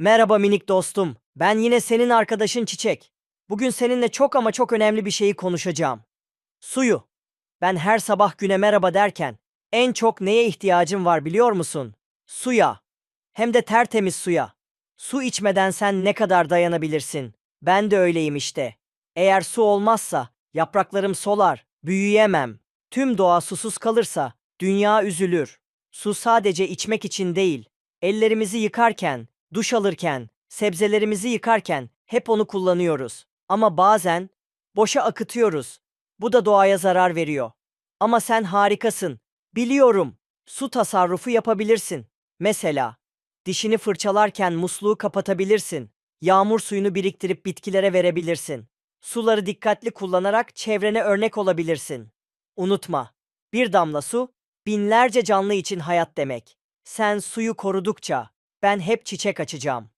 Merhaba minik dostum. Ben yine senin arkadaşın Çiçek. Bugün seninle çok ama çok önemli bir şeyi konuşacağım. Suyu. Ben her sabah güne merhaba derken en çok neye ihtiyacım var biliyor musun? Suya. Hem de tertemiz suya. Su içmeden sen ne kadar dayanabilirsin? Ben de öyleyim işte. Eğer su olmazsa yapraklarım solar, büyüyemem. Tüm doğa susuz kalırsa dünya üzülür. Su sadece içmek için değil, ellerimizi yıkarken, duş alırken, sebzelerimizi yıkarken hep onu kullanıyoruz. Ama bazen boşa akıtıyoruz. Bu da doğaya zarar veriyor. Ama sen harikasın. Biliyorum. Su tasarrufu yapabilirsin. Mesela dişini fırçalarken musluğu kapatabilirsin. Yağmur suyunu biriktirip bitkilere verebilirsin. Suları dikkatli kullanarak çevrene örnek olabilirsin. Unutma, bir damla su binlerce canlı için hayat demek. Sen suyu korudukça ben hep çiçek açacağım.